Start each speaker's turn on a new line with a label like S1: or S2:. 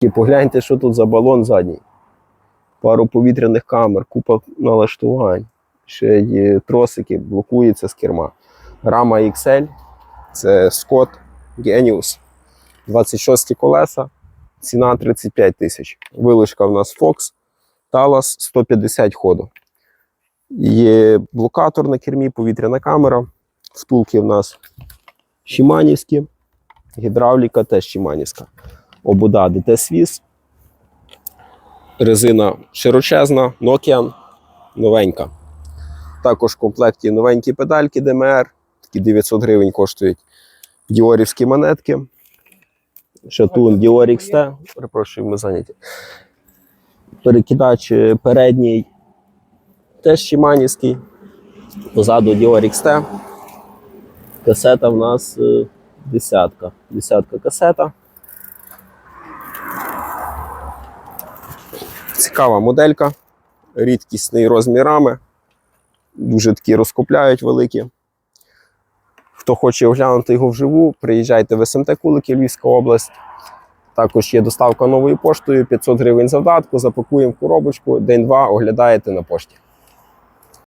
S1: І погляньте, що тут за балон задній. Пару повітряних камер, купа налаштувань. Ще є тросики, блокується з керма. Рама XL, це Scott Genius. 26 колеса, ціна 35 тисяч. Вилучка в нас Fox, Talas 150 ходу. Є блокатор на кермі, повітряна камера. Втулки в нас Шиманівські, гідравліка теж Шиманівська. Обуда ДТ Свіс. Резина широчезна, Nokian, новенька. Також в комплекті новенькі педальки ДМР, такі 900 гривень коштують. Діорівські монетки. Шатун Dior XT. Перепрошую, ми зайняті. Перекидач е, передній теж Шиманівський. Позаду Dior XT. Касета в нас е, десятка. Десятка касета. Цікава моделька, рідкісний розмір рами. Дуже такі розкупляють великі. Хто хоче оглянути його вживу, приїжджайте в СМТ Кулики, Львівська область. Також є доставка новою поштою, 500 гривень завдатку, запакуємо в коробочку, день-два оглядаєте на пошті.